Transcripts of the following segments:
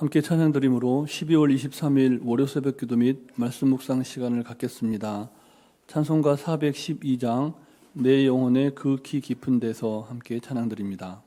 함께 찬양드림으로 12월 23일 월요 새벽 기도 및 말씀 묵상 시간을 갖겠습니다. 찬송가 412장 내 영혼의 그키 깊은 데서 함께 찬양드립니다.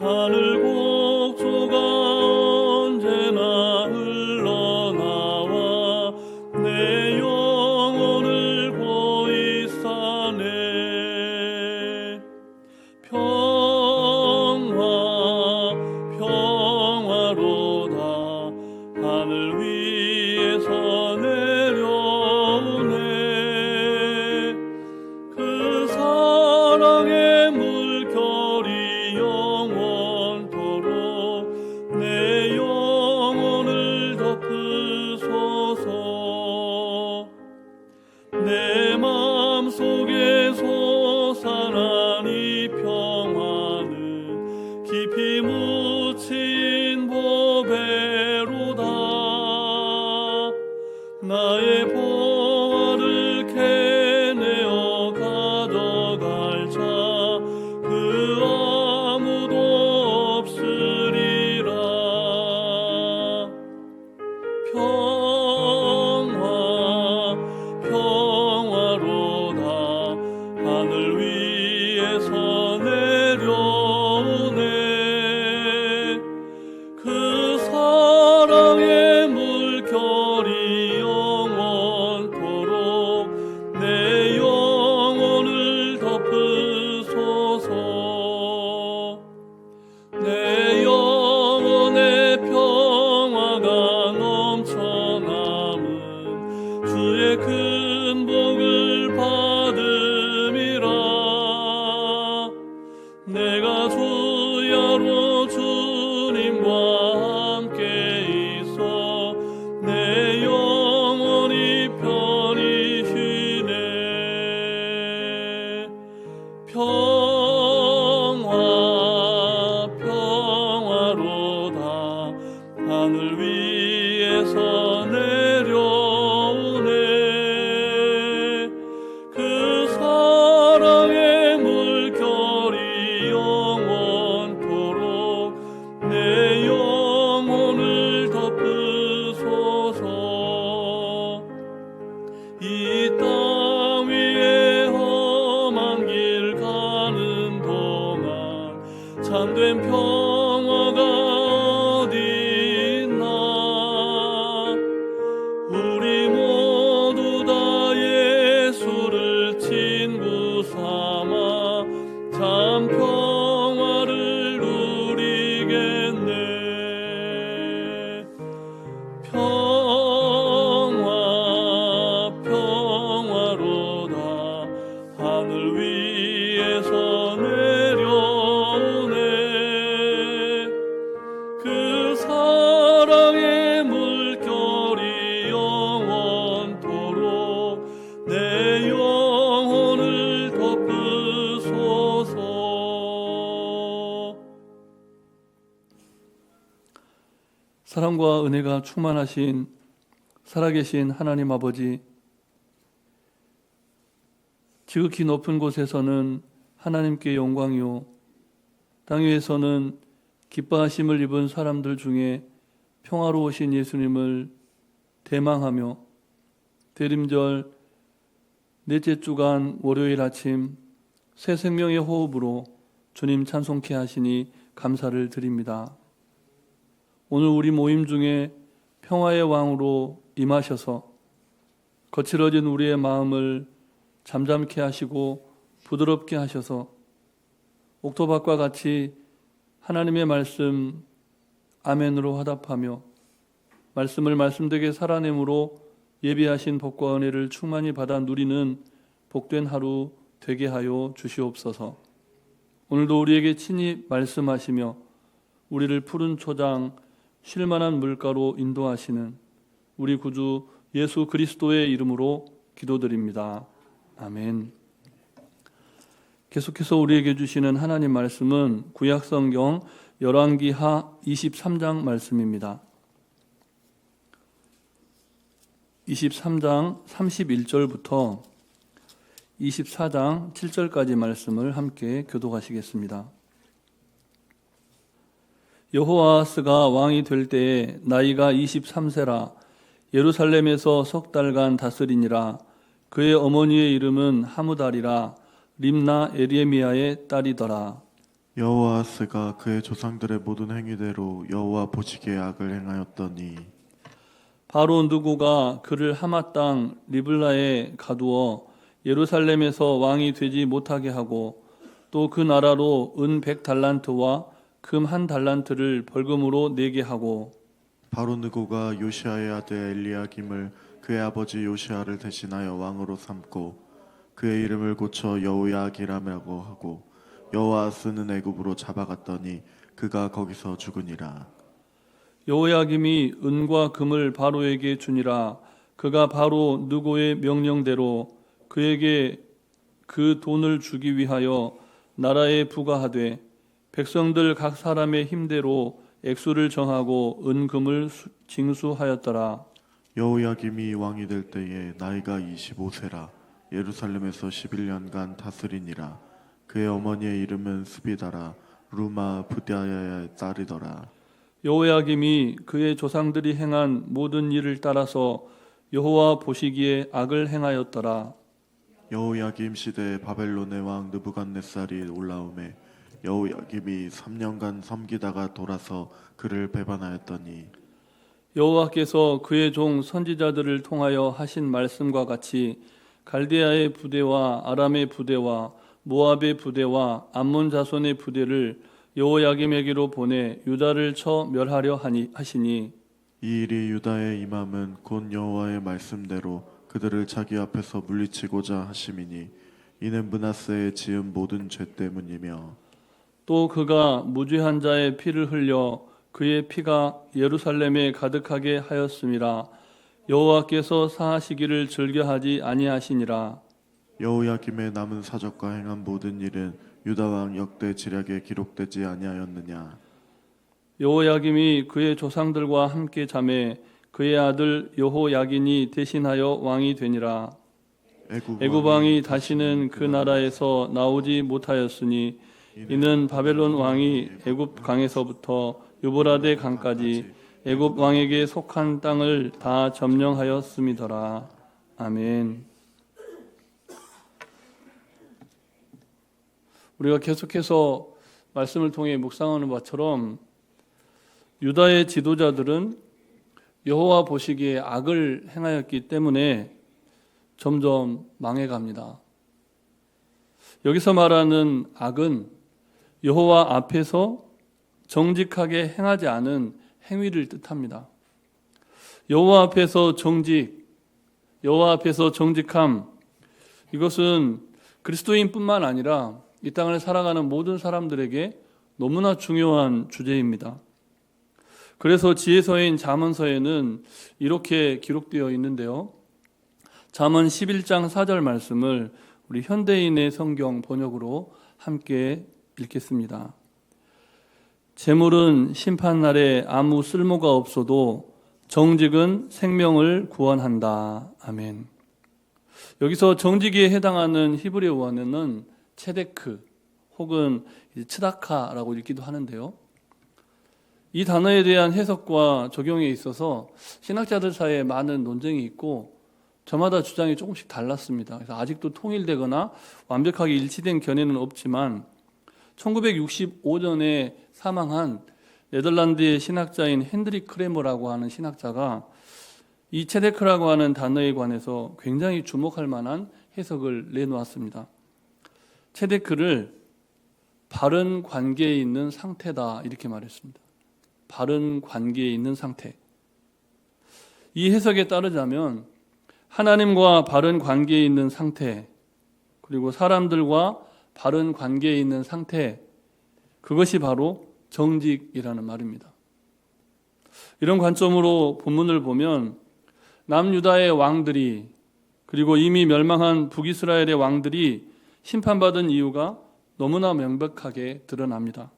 하 은혜가 충만하신 살아계신 하나님 아버지 지극히 높은 곳에서는 하나님께 영광이요 땅 위에서는 기뻐하심을 입은 사람들 중에 평화로우신 예수님을 대망하며 대림절 넷째 주간 월요일 아침 새 생명의 호흡으로 주님 찬송케 하시니 감사를 드립니다. 오늘 우리 모임 중에 평화의 왕으로 임하셔서 거칠어진 우리의 마음을 잠잠케 하시고 부드럽게 하셔서 옥토박과 같이 하나님의 말씀 아멘으로 화답하며 말씀을 말씀되게 살아내므로 예비하신 복과 은혜를 충만히 받아 누리는 복된 하루 되게 하여 주시옵소서. 오늘도 우리에게 친히 말씀하시며 우리를 푸른 초장 쉴만한 물가로 인도하시는 우리 구주 예수 그리스도의 이름으로 기도드립니다. 아멘. 계속해서 우리에게 주시는 하나님 말씀은 구약 성경 열왕기하 23장 말씀입니다. 23장 31절부터 24장 7절까지 말씀을 함께 교독하시겠습니다. 여호와스가 왕이 될 때에 나이가 23세라. 예루살렘에서 석 달간 다스리니라. 그의 어머니의 이름은 하무달이라. 림나 에리에미아의 딸이더라. 여호와스가 그의 조상들의 모든 행위대로 여호와 보시기에 악을 행하였더니 바로 누구가 그를 하마 땅 리블라에 가두어 예루살렘에서 왕이 되지 못하게 하고 또 그 나라로 은 백 달란트와 금 한 달란트를 벌금으로 내게 하고 바로 느고가 요시아의 아들 엘리야김을 그의 아버지 요시아를 대신하여 왕으로 삼고 그의 이름을 고쳐 여호야기람이라고 하고 여호와스는 애굽으로 잡아갔더니 그가 거기서 죽으니라. 여호야김이 은과 금을 바로에게 주니라. 그가 바로 누고의 명령대로 그에게 그 돈을 주기 위하여 나라에 부과하되 백성들 각 사람의 힘대로 액수를 정하고 은금을 수- 징수하였더라. 여호야김이 왕이 될 때에 나이가 25세라. 예루살렘에서 11년간 다스리니라. 그의 어머니의 이름은 스비다라. 루마 부디아야의 딸이더라. 여호야김이 그의 조상들이 행한 모든 일을 따라서 여호와 보시기에 악을 행하였더라. 여호야김 시대에 바벨론의 왕 느부갓네살이 올라오매 여호야김이 3년간 섬기다가 돌아서 그를 배반하였더니 여호와께서 그의 종 선지자들을 통하여 하신 말씀과 같이 갈대아의 부대와 아람의 부대와 모압의 부대와 암몬 자손의 부대를 여호야김에게로 보내 유다를 쳐 멸하려 하니 하시니 이 일이 유다의 임함은 곧 여호와의 말씀대로 그들을 자기 앞에서 물리치고자 하심이니 이는 문하세의 지은 모든 죄 때문이며 또 그가 무죄한 자의 피를 흘려 그의 피가 예루살렘에 가득하게 하였음이라 여호와께서 사하시기를 즐겨하지 아니하시니라. 여호야김의 남은 사적과 행한 모든 일은 유다 왕 역대 지략에 기록되지 아니하였느냐? 여호야김이 그의 조상들과 함께 잠에 그의 아들 여호야긴이 대신하여 왕이 되니라. 애굽 왕이 다시는 그 나라에서 나오지 못하였으니 이는 바벨론 왕이 애굽 강에서부터 유브라데 강까지 애굽 왕에게 속한 땅을 다 점령하였음이더라 아멘. 우리가 계속해서 말씀을 통해 묵상하는 바처럼 유다의 지도자들은 여호와 보시기에 악을 행하였기 때문에 점점 망해갑니다. 여기서 말하는 악은 여호와 앞에서 정직하게 행하지 않은 행위를 뜻합니다. 여호와 앞에서 정직, 여호와 앞에서 정직함 이것은 그리스도인뿐만 아니라 이 땅을 살아가는 모든 사람들에게 너무나 중요한 주제입니다. 그래서 지혜서인 잠언서에는 이렇게 기록되어 있는데요. 잠언 11장 4절 말씀을 우리 현대인의 성경 번역으로 함께 읽겠습니다. 재물은 심판 날에 아무 쓸모가 없어도 정직은 생명을 구원한다. 아멘. 여기서 정직에 해당하는 히브리어 원어는 체데크 혹은 츠다카라고 읽기도 하는데요. 이 단어에 대한 해석과 적용에 있어서 신학자들 사이에 많은 논쟁이 있고 저마다 주장이 조금씩 달랐습니다. 그래서 아직도 통일되거나 완벽하게 일치된 견해는 없지만 1965년에 사망한 네덜란드의 신학자인 핸드릭 크레머라고 하는 신학자가 이 체데크라고 하는 단어에 관해서 굉장히 주목할 만한 해석을 내놓았습니다. 체데크를 바른 관계에 있는 상태다 이렇게 말했습니다. 바른 관계에 있는 상태. 이 해석에 따르자면 하나님과 바른 관계에 있는 상태, 그리고 사람들과 바른 관계에 있는 상태, 그것이 바로 정직이라는 말입니다. 이런 관점으로 본문을 보면 남유다의 왕들이 그리고 이미 멸망한 북이스라엘의 왕들이 심판받은 이유가 너무나 명백하게 드러납니다.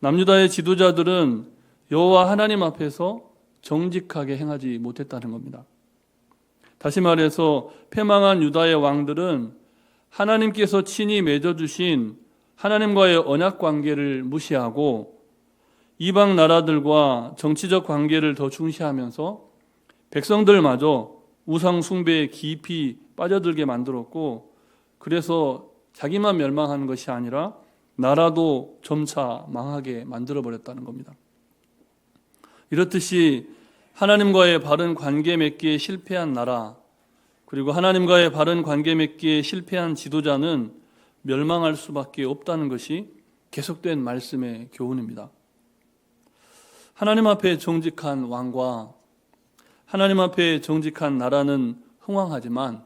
남유다의 지도자들은 여호와 하나님 앞에서 정직하게 행하지 못했다는 겁니다. 다시 말해서 패망한 유다의 왕들은 하나님께서 친히 맺어주신 하나님과의 언약 관계를 무시하고 이방 나라들과 정치적 관계를 더 중시하면서 백성들마저 우상 숭배에 깊이 빠져들게 만들었고 그래서 자기만 멸망하는 것이 아니라 나라도 점차 망하게 만들어 버렸다는 겁니다. 이렇듯이 하나님과의 바른 관계 맺기에 실패한 나라 그리고 하나님과의 바른 관계 맺기에 실패한 지도자는 멸망할 수밖에 없다는 것이 계속된 말씀의 교훈입니다. 하나님 앞에 정직한 왕과 하나님 앞에 정직한 나라는 흥왕하지만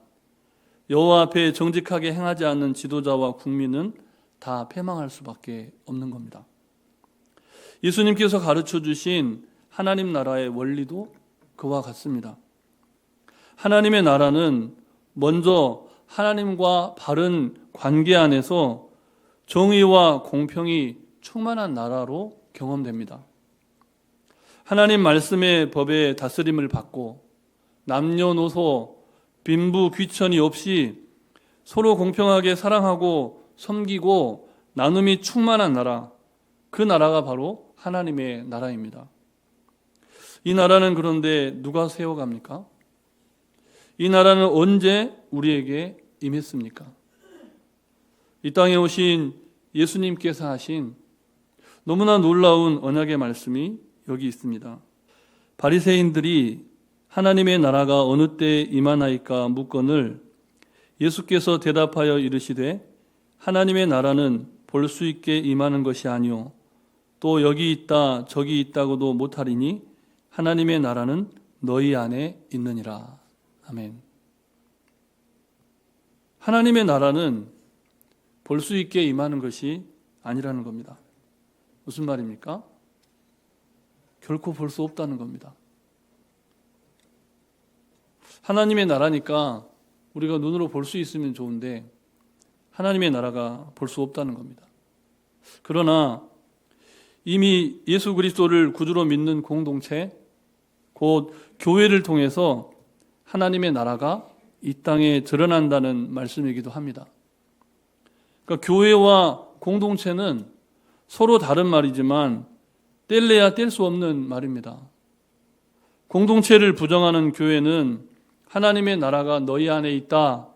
여호와 앞에 정직하게 행하지 않는 지도자와 국민은 다 패망할 수밖에 없는 겁니다. 예수님께서 가르쳐 주신 하나님 나라의 원리도 그와 같습니다. 하나님의 나라는 먼저 하나님과 바른 관계 안에서 정의와 공평이 충만한 나라로 경험됩니다. 하나님 말씀의 법의 다스림을 받고 남녀노소 빈부 귀천이 없이 서로 공평하게 사랑하고 섬기고 나눔이 충만한 나라 그 나라가 바로 하나님의 나라입니다. 이 나라는 그런데 누가 세워갑니까? 이 나라는 언제 우리에게 임했습니까? 이 땅에 오신 예수님께서 하신 너무나 놀라운 언약의 말씀이 여기 있습니다. 바리새인들이 하나님의 나라가 어느 때에 임하나이까 묻건을 예수께서 대답하여 이르시되 하나님의 나라는 볼 수 있게 임하는 것이 아니요 또 여기 있다 저기 있다고도 못하리니 하나님의 나라는 너희 안에 있느니라. 아멘. 하나님의 나라는 볼 수 있게 임하는 것이 아니라는 겁니다. 무슨 말입니까? 결코 볼 수 없다는 겁니다. 하나님의 나라니까 우리가 눈으로 볼 수 있으면 좋은데 하나님의 나라가 볼 수 없다는 겁니다. 그러나 이미 예수 그리스도를 구주로 믿는 공동체 곧 교회를 통해서 하나님의 나라가 이 땅에 드러난다는 말씀이기도 합니다. 그러니까 교회와 공동체는 서로 다른 말이지만 뗄래야 뗄 수 없는 말입니다. 공동체를 부정하는 교회는 하나님의 나라가 너희 안에 있다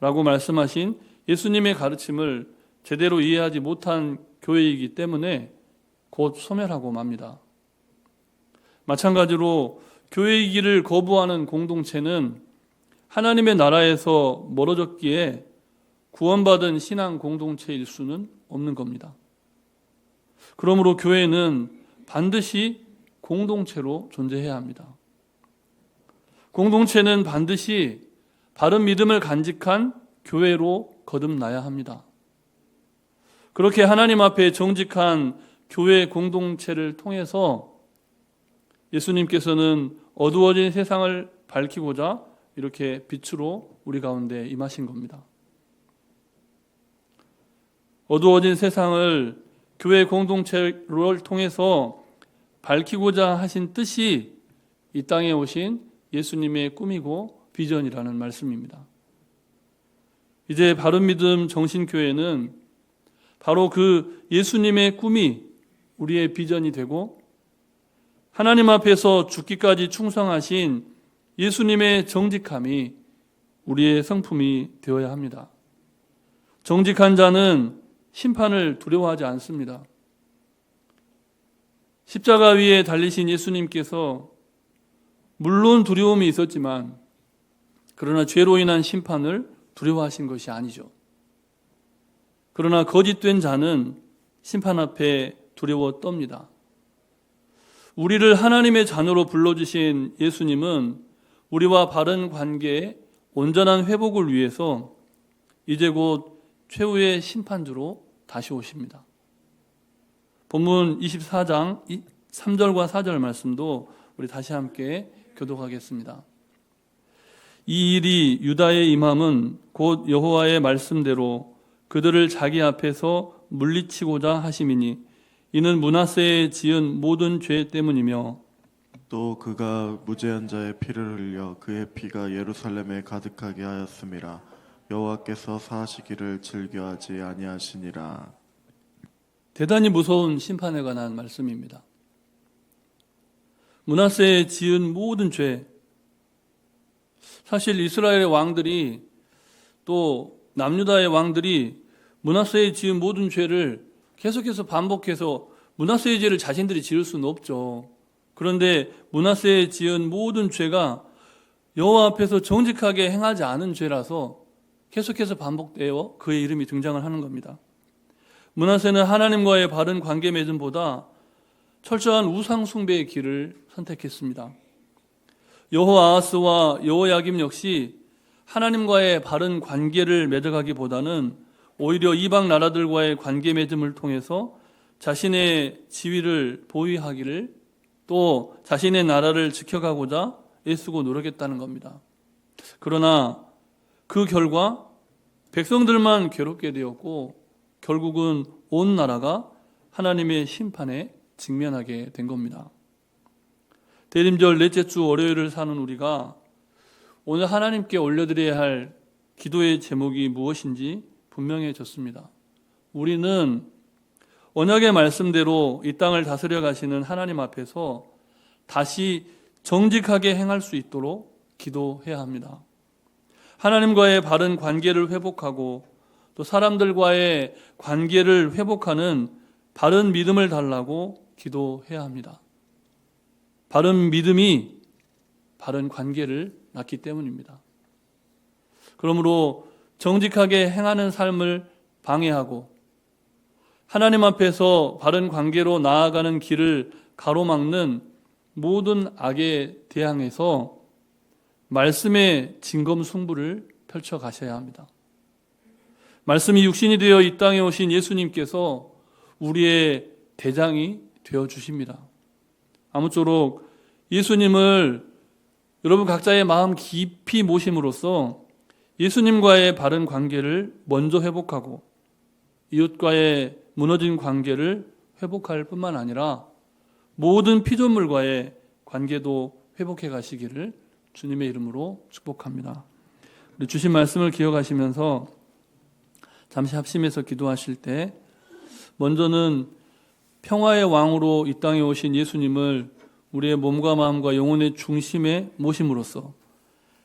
라고 말씀하신 예수님의 가르침을 제대로 이해하지 못한 교회이기 때문에 곧 소멸하고 맙니다. 마찬가지로 교회이기를 거부하는 공동체는 하나님의 나라에서 멀어졌기에 구원받은 신앙 공동체일 수는 없는 겁니다. 그러므로 교회는 반드시 공동체로 존재해야 합니다. 공동체는 반드시 바른 믿음을 간직한 교회로 거듭나야 합니다. 그렇게 하나님 앞에 정직한 교회 공동체를 통해서 예수님께서는 어두워진 세상을 밝히고자 이렇게 빛으로 우리 가운데 임하신 겁니다. 어두워진 세상을 교회 공동체를 통해서 밝히고자 하신 뜻이 이 땅에 오신 예수님의 꿈이고 비전이라는 말씀입니다. 이제 바른 믿음 정신교회는 바로 그 예수님의 꿈이 우리의 비전이 되고 하나님 앞에서 죽기까지 충성하신 예수님의 정직함이 우리의 성품이 되어야 합니다. 정직한 자는 심판을 두려워하지 않습니다. 십자가 위에 달리신 예수님께서 물론 두려움이 있었지만 그러나 죄로 인한 심판을 두려워하신 것이 아니죠. 그러나 거짓된 자는 심판 앞에 두려워 떱니다. 우리를 하나님의 자녀로 불러주신 예수님은 우리와 바른 관계의 온전한 회복을 위해서 이제 곧 최후의 심판주로 다시 오십니다. 본문 24장 3절과 4절 말씀도 우리 다시 함께 교독하겠습니다. 이 일이 유다의 임함은 곧 여호와의 말씀대로 그들을 자기 앞에서 물리치고자 하심이니 이는 문하세에 지은 모든 죄 때문이며 또 그가 무죄한 자의 피를 흘려 그의 피가 예루살렘에 가득하게 하였음이라 여호와께서 사하시기를 즐겨하지 아니하시니라 대단히 무서운 심판에 관한 말씀입니다. 문하세에 지은 모든 죄. 사실 이스라엘의 왕들이 또 남유다의 왕들이 문하세에 지은 모든 죄를 계속해서 반복해서 문하세의 죄를 자신들이 지을 수는 없죠. 그런데 문하세에 지은 모든 죄가 여호와 앞에서 정직하게 행하지 않은 죄라서 계속해서 반복되어 그의 이름이 등장을 하는 겁니다. 문하세는 하나님과의 바른 관계 맺음보다 철저한 우상 숭배의 길을 선택했습니다. 여호아하스와 여호야김 역시 하나님과의 바른 관계를 맺어가기보다는 오히려 이방 나라들과의 관계 맺음을 통해서 자신의 지위를 보위하기를 또 자신의 나라를 지켜가고자 애쓰고 노력했다는 겁니다. 그러나 그 결과 백성들만 괴롭게 되었고 결국은 온 나라가 하나님의 심판에 직면하게 된 겁니다. 대림절 넷째 주 월요일을 사는 우리가 오늘 하나님께 올려드려야 할 기도의 제목이 무엇인지 분명해졌습니다. 우리는 언약의 말씀대로 이 땅을 다스려 가시는 하나님 앞에서 다시 정직하게 행할 수 있도록 기도해야 합니다. 하나님과의 바른 관계를 회복하고 또 사람들과의 관계를 회복하는 바른 믿음을 달라고 기도해야 합니다. 바른 믿음이 바른 관계를 낳기 때문입니다. 그러므로 정직하게 행하는 삶을 방해하고 하나님 앞에서 바른 관계로 나아가는 길을 가로막는 모든 악에 대항해서 말씀의 진검승부를 펼쳐 가셔야 합니다. 말씀이 육신이 되어 이 땅에 오신 예수님께서 우리의 대장이 되어 주십니다. 아무쪼록 예수님을 여러분 각자의 마음 깊이 모심으로써 예수님과의 바른 관계를 먼저 회복하고 이웃과의 무너진 관계를 회복할 뿐만 아니라 모든 피조물과의 관계도 회복해 가시기를 주님의 이름으로 축복합니다. 주신 말씀을 기억하시면서 잠시 합심해서 기도하실 때 먼저는 평화의 왕으로 이 땅에 오신 예수님을 우리의 몸과 마음과 영혼의 중심에 모심으로써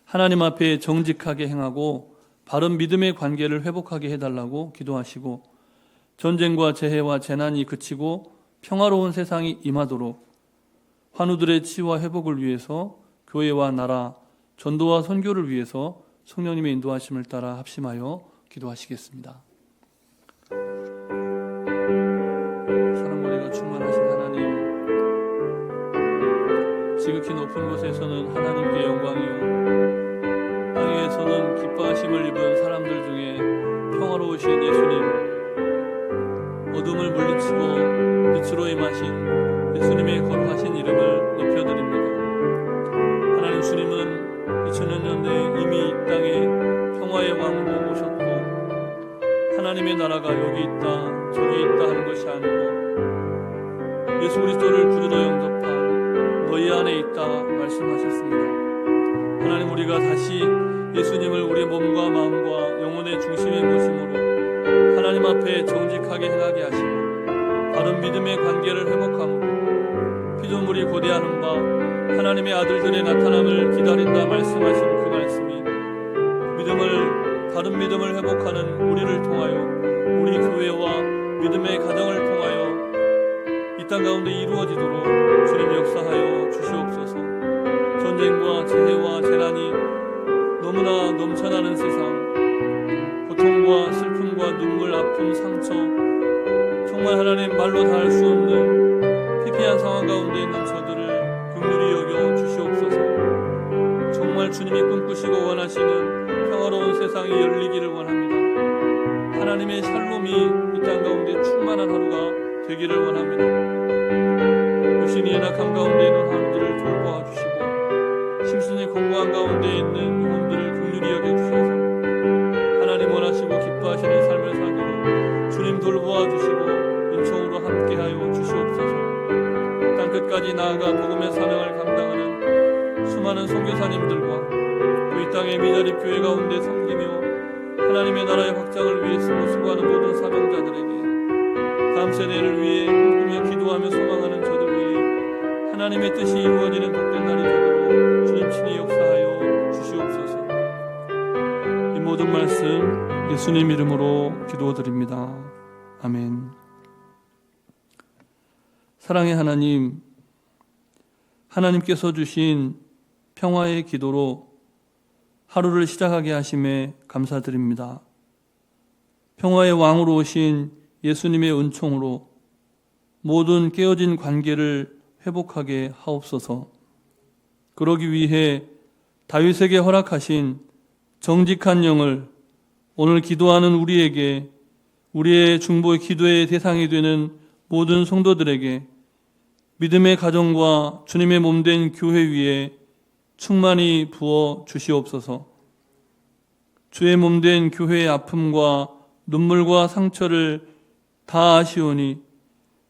하나님 앞에 정직하게 행하고 바른 믿음의 관계를 회복하게 해달라고 기도하시고 전쟁과 재해와 재난이 그치고 평화로운 세상이 임하도록 환우들의 치유와 회복을 위해서 교회와 나라, 전도와 선교를 위해서 성령님의 인도하심을 따라 합심하여 기도하시겠습니다. 지극히 높은 곳에서는 하나님께 영광이요, 땅에서는 기뻐하심을 입은 사람들 중에 평화로우신 예수님, 어둠을 물리치고 빛으로 임하신 예수님의 거룩하신 이름을 높여드립니다. 하나님 주님은 2000년 전에 이미 이 땅에 평화의 왕으로 오셨고 하나님의 나라가 여기 있다 저기 있다 하는 것이 아니고 예수 그리스도를 구주로 영접한 너희 안에 있다 말씀하셨습니다. 하나님 우리가 다시 예수님을 우리의 몸과 마음과 영혼의 중심에 모심으로 하나님 앞에 정직하게 행하게 하시고 바른 믿음의 관계를 회복함으로 피조물이 고대하는 바 하나님의 아들들의 나타남을 기다린다 말씀하신 그 말씀이 믿음을 바른 믿음을 회복하는 우리를 통하여 우리 교회와 믿음의 가정을 통하여 이 땅 가운데 이루어지도록 주님 역사하여 변하는 세상, 고통과 슬픔과 눈물, 아픔, 상처, 정말 하나님 말로 다 할 수 없는 피폐한 상황 가운데 있는 저들을 긍휼히 여겨 주시옵소서. 정말 주님이 꿈꾸시고 원하시는 평화로운 세상이 열리기를 원합니다. 하나님의 샬롬이 이 땅 가운데 충만한 하루가 되기를 원합니다. 유신이 연약한 가운데 있는 하루들을 돌보아 주시고 심신이 공고한 가운데 있는 복음의 사명을 감당하는 수많은 선교사님들과 또 이 땅의 미자립 교회 가운데 섬기며 하나님의 나라의 확장을 위해 수고하는 모든 사명자들에게 다음 세대를 위해 꿈꾸며 기도하며 소망하는 저들 위해 하나님의 뜻이 이루어지는 복된 날이 되도록 주님 친히 역사하여 주시옵소서. 이 모든 말씀 예수님 이름으로 기도드립니다. 아멘. 사랑의 하나님, 하나님께서 주신 평화의 기도로 하루를 시작하게 하심에 감사드립니다. 평화의 왕으로 오신 예수님의 은총으로 모든 깨어진 관계를 회복하게 하옵소서. 그러기 위해 다윗에게 허락하신 정직한 영을 오늘 기도하는 우리에게 우리의 중보의 기도의 대상이 되는 모든 성도들에게 믿음의 가정과 주님의 몸된 교회 위에 충만히 부어 주시옵소서. 주의 몸된 교회의 아픔과 눈물과 상처를 다 아시오니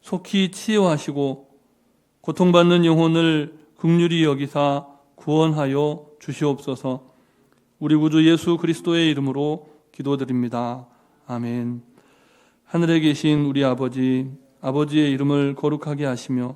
속히 치유하시고 고통받는 영혼을 극률이 여기사 구원하여 주시옵소서. 우리 구주 예수 그리스도의 이름으로 기도드립니다. 아멘. 하늘에 계신 우리 아버지, 아버지의 이름을 거룩하게 하시며